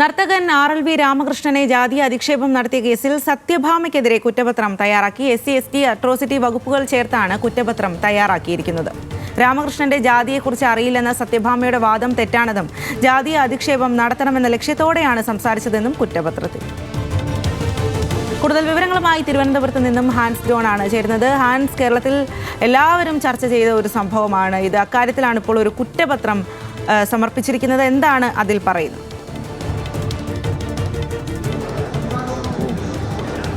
നർത്തകൻ R L V രാമകൃഷ്ണനെ ജാതി അധിക്ഷേപം നടത്തിയ കേസിൽ സത്യഭാമയ്ക്കെതിരെ കുറ്റപത്രം തയ്യാറാക്കി S C S T atrocity വകുപ്പുകൾ ചേർത്താണ് കുറ്റപത്രം തയ്യാറാക്കിയിരിക്കുന്നത്. രാമകൃഷ്ണന്റെ ജാതിയെക്കുറിച്ച് അറിയില്ലെന്ന സത്യഭാമയുടെ വാദം തെറ്റാണെന്നും ജാതി അധിക്ഷേപം നടത്തണമെന്ന ലക്ഷ്യത്തോടെയാണ് സംസാരിച്ചതെന്നും കുറ്റപത്രത്തിൽ. കൂടുതൽ വിവരങ്ങളുമായി തിരുവനന്തപുരത്ത് നിന്നും ഹാൻസ് ജോൺ ആണ് ചേരുന്നത്. ഹാൻസ് കേരളത്തിൽ എല്ലാവരും ചർച്ച ചെയ്ത ഒരു സംഭവമാണ് ഇത്. അക്കാര്യത്തിലാണ് ഇപ്പോൾ ഒരു കുറ്റപത്രം സമർപ്പിച്ചിരിക്കുന്നത്. എന്താണ് അതിൽ പറയുന്നത്?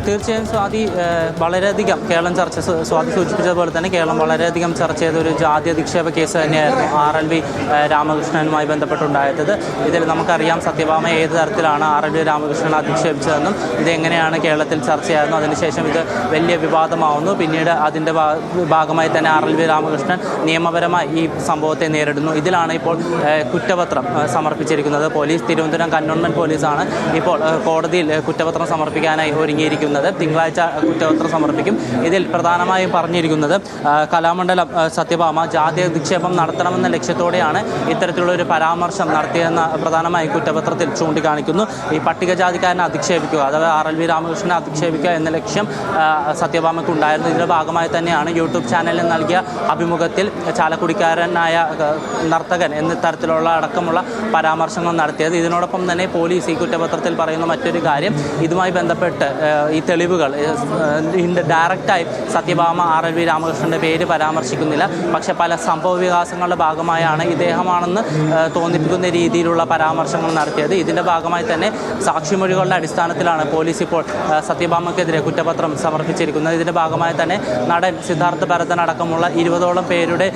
തീർച്ചയായും സ്വാതി വളരെയധികം കേരളം ചർച്ച സ്വാതി സൂചിപ്പിച്ചതുപോലെ തന്നെ കേരളം വളരെയധികം ചർച്ച ചെയ്ത ഒരു ജാതി അധിക്ഷേപ കേസ് തന്നെയായിരുന്നു ആർ എൽ വി രാമകൃഷ്ണനുമായി ബന്ധപ്പെട്ടുണ്ടായത്. ഇതിൽ നമുക്കറിയാം സത്യഭാമ ഏത് തരത്തിലാണ് ആർ എൽ വി രാമകൃഷ്ണൻ അധിക്ഷേപിച്ചതെന്നും ഇതെങ്ങനെയാണ് കേരളത്തിൽ ചർച്ചയായിരുന്നു അതിനുശേഷം ഇത് വലിയ വിവാദമാവുന്നു. പിന്നീട് അതിന്റെ ഭാഗമായി തന്നെ ആർ എൽ വി രാമകൃഷ്ണൻ നിയമപരമായി ഈ സംഭവത്തെ നേരിടുന്നു. ഇതിലാണ് ഇപ്പോൾ കുറ്റപത്രം സമർപ്പിച്ചിരിക്കുന്നത്. പോലീസ് തിരുവനന്തപുരം കന്റോൺമെന്റ് പോലീസാണ് ഇപ്പോൾ കോടതിയിൽ കുറ്റപത്രം സമർപ്പിക്കാനായി ഒരുങ്ങിയിരിക്കുന്നത്. തിങ്കളാഴ്ച കുറ്റപത്രം സമർപ്പിക്കും. ഇതിൽ പ്രധാനമായും പറഞ്ഞിരിക്കുന്നത് കലാമണ്ഡലം സത്യഭാമ ജാതി നിക്ഷേപം നടത്തണമെന്ന ലക്ഷ്യത്തോടെയാണ് ഇത്തരത്തിലുള്ള ഒരു പരാമർശം നടത്തിയെന്ന പ്രധാനമായും കുറ്റപത്രത്തിൽ ചൂണ്ടിക്കാണിക്കുന്നു. ഈ പട്ടികജാതിക്കാരനെ അധിക്ഷേപിക്കുക അഥവാ ആർ എൽ വി രാമകൃഷ്ണനെ അധിക്ഷേപിക്കുക എന്ന ലക്ഷ്യം സത്യഭാമയ്ക്ക് ഉണ്ടായിരുന്നു ഇതിന്റെ ഭാഗമായി തന്നെയാണ് യൂട്യൂബ് ചാനലിൽ നൽകിയ അഭിമുഖത്തിൽ ചാലക്കുടിക്കാരനായ നർത്തകൻ എന്ന തരത്തിലുള്ള അടക്കമുള്ള പരാമർശങ്ങൾ നടത്തിയത്. ഇതിനോടൊപ്പം തന്നെ പോലീസ് ഈ കുറ്റപത്രത്തിൽ പറയുന്ന മറ്റൊരു കാര്യം ഇതുമായി ബന്ധപ്പെട്ട് ഈ തെളിവുകൾ ഡയറക്റ്റായി സത്യഭാമ ആർ എൽ വി രാമകൃഷ്ണന്റെ പേര് പരാമർശിക്കുന്നില്ല. പക്ഷെ പല സംഭവ വികാസങ്ങളുടെ ഭാഗമായാണ് ഇദ്ദേഹമാണെന്ന് തോന്നിപ്പിക്കുന്ന രീതിയിലുള്ള പരാമർശങ്ങൾ നടത്തിയത്. ഇതിന്റെ ഭാഗമായി തന്നെ സാക്ഷിമൊഴികളുടെ അടിസ്ഥാനത്തിലാണ് പോലീസ് ഇപ്പോൾ സത്യഭാമയ്ക്കെതിരെ കുറ്റപത്രം സമർപ്പിച്ചിരിക്കുന്നത്. ഇതിന്റെ ഭാഗമായി തന്നെ നടൻ സിദ്ധാർത്ഥ ഭരതൻ അടക്കമുള്ള ഇരുപതോളം പേരുടെ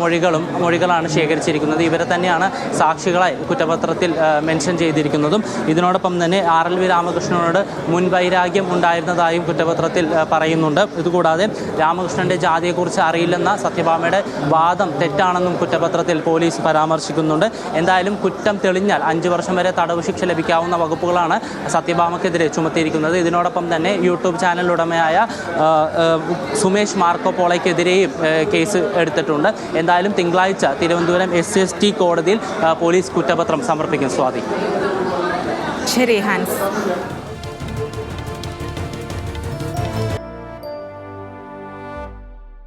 മൊഴികളും മൊഴികളാണ് ശേഖരിച്ചിരിക്കുന്നത്. ഇവരെ തന്നെയാണ് സാക്ഷികളായി കുറ്റപത്രത്തിൽ മെൻഷൻ ചെയ്തിരിക്കുന്നതും. ഇതിനോടൊപ്പം തന്നെ ആർ എൽ വി രാമകൃഷ്ണനോട് മുൻവൈരാഗ്യം ഉണ്ടായിരുന്നതായും കുറ്റപത്രത്തിൽ പറയുന്നുണ്ട്. ഇതുകൂടാതെ രാമകൃഷ്ണന്റെ ജാതിയെക്കുറിച്ച് അറിയില്ലെന്ന സത്യഭാമയുടെ വാദം തെറ്റാണെന്നും കുറ്റപത്രത്തിൽ പോലീസ് പരാമർശിക്കുന്നുണ്ട്. എന്തായാലും കുറ്റം തെളിഞ്ഞാൽ അഞ്ച് വർഷം വരെ തടവ് ശിക്ഷ ലഭിക്കാവുന്ന വകുപ്പുകളാണ് സത്യഭാമക്കെതിരെ ചുമത്തിയിരിക്കുന്നത്. ഇതിനോടൊപ്പം തന്നെ യൂട്യൂബ് ആ, സുമേഷ് മാർക്കോ പോളയ്ക്കെതിരെയും കേസ് എടുത്തിട്ടുണ്ട്. എന്തായാലും തിങ്കളാഴ്ച തിരുവനന്തപുരം എസ് എസ് ടി കോടതിയിൽ പോലീസ് കുറ്റപത്രം സമർപ്പിക്കും. സ്വാതി. ശരി ഹാൻസ്.